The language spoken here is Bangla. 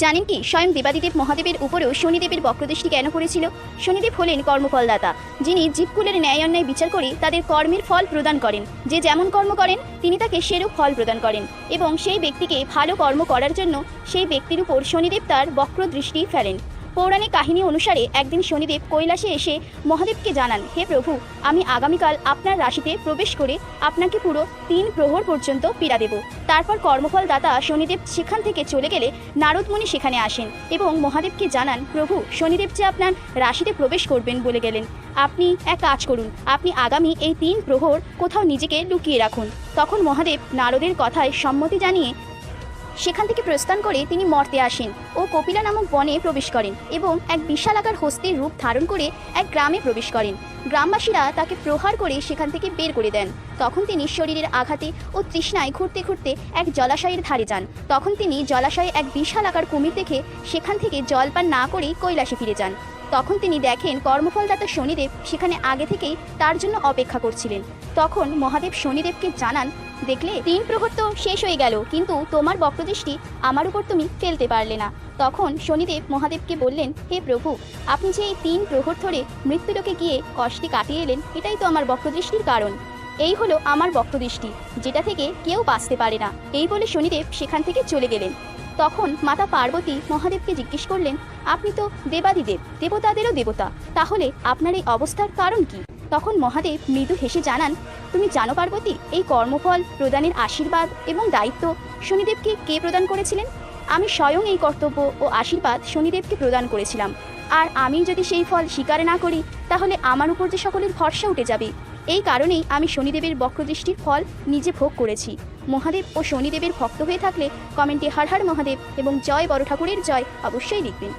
জানেন কি, স্বয়ং দেবাদিদেব মহাদেবের উপরেও শনিদেবের বক্রদৃষ্টি কেন করেছিল শনিদেব হলেন কর্মফলদাতা, যিনি জীবকুলের ন্যায় অন্যায় বিচার করে তাদের কর্মের ফল প্রদান করেন। যে যেমন কর্ম করেন, তিনি তাকে সেরূপ ফল প্রদান করেন এবং সেই ব্যক্তিকে ভালো কর্ম করার জন্য সেই ব্যক্তির উপর শনিদেব তার বক্রদৃষ্টি ফেলেন। পৌরাণিক কাহিনী অনুসারে একদিন শনিদেব কৈলাসে এসে মহাদেবকে জানান, হে প্রভু, আমি আগামীকাল আপনার রাশিতে প্রবেশ করে আপনাকে পুরো তিন প্রহর পর্যন্ত পীড়া দেব। তারপর কর্মফল দাতা শনিদেব সেখান থেকে চলে গেলে নারদমণি সেখানে আসেন এবং মহাদেবকে জানান, প্রভু, শনিদেব যে আপনার রাশিতে প্রবেশ করবেন বলে গেলেন। আপনি এক কাজ করুন, আপনি আগামী এই তিন প্রহর কোথাও নিজেকে লুকিয়ে রাখুন। তখন মহাদেব নারদের কথায় সম্মতি জানিয়ে সেখান থেকে প্রস্থান করে তিনি মর্তে আসেন ও কপিলা নামক বনে প্রবেশ করেন এবং এক বিশালাকার হস্তির রূপ ধারণ করে এক গ্রামে প্রবেশ করেন। গ্রামবাসীরা তাকে প্রহার করে সেখান থেকে বের করে দেন। তখন তিনি শরীরের আঘাতে ও তৃষ্ণায় ঘুরতে ঘুরতে এক জলাশয়ের ধারে যান। তখন তিনি জলাশয়ে এক বিশাল আকার কুমির দেখে সেখান থেকে জল পান না করেই কৈলাসে ফিরে যান। তখন তিনি দেখেন কর্মফলদাতা শনিদেব সেখানে আগে থেকেই তার জন্য অপেক্ষা করছিলেন। তখন মহাদেব শনিদেবকে জানান, দেখলে, তিন প্রহর তো শেষ হয়ে গেল, কিন্তু তোমার বক্রদৃষ্টি আমার উপর তুমি ফেলতে পারলে না। তখন শনিদেব মহাদেবকে বললেন, হে প্রভু, আপনি যে এই তিন প্রহর ধরে মৃত্যুলোকে গিয়ে কষ্টে কাটিয়ে এলেন, এটাই তো আমার বক্রদৃষ্টির কারণ। এই হলো আমার বক্রদৃষ্টি, যেটা থেকে কেউ বাঁচতে পারে না। এই বলে শনিদেব সেখান থেকে চলে গেলেন। তখন মাতা পার্বতী মহাদেবকে জিজ্ঞেস করলেন, আপনি তো দেবাদিদেব, দেবতাদেরও দেবতা, তাহলে আপনার এই অবস্থার কারণ কি? তখন মহাদেব মৃদু হেসে জানান, তুমি জানো পার্বতী, এই কর্মফল, প্রদানের আশীর্বাদ এবং দায়িত্ব শনিদেবকে কে প্রদান করেছিলেন? আমি স্বয়ং এই কর্তব্য ও আশীর্বাদ শনিদেবকে প্রদান করেছিলাম। আর আমি যদি সেই ফল স্বীকার না করি, তাহলে আমার উপর যে সকলের ভরসা উঠে যাবে। এই কারণেই আমি শনিদেবের বক্রদৃষ্টির ফল নিজে ভোগ করেছি। মহাদেব ও শনিদেবের ভক্ত হয়ে থাকলে কমেন্টে হার হার মহাদেব এবং জয় বড় ঠাকুরের জয় অবশ্যই লিখবেন।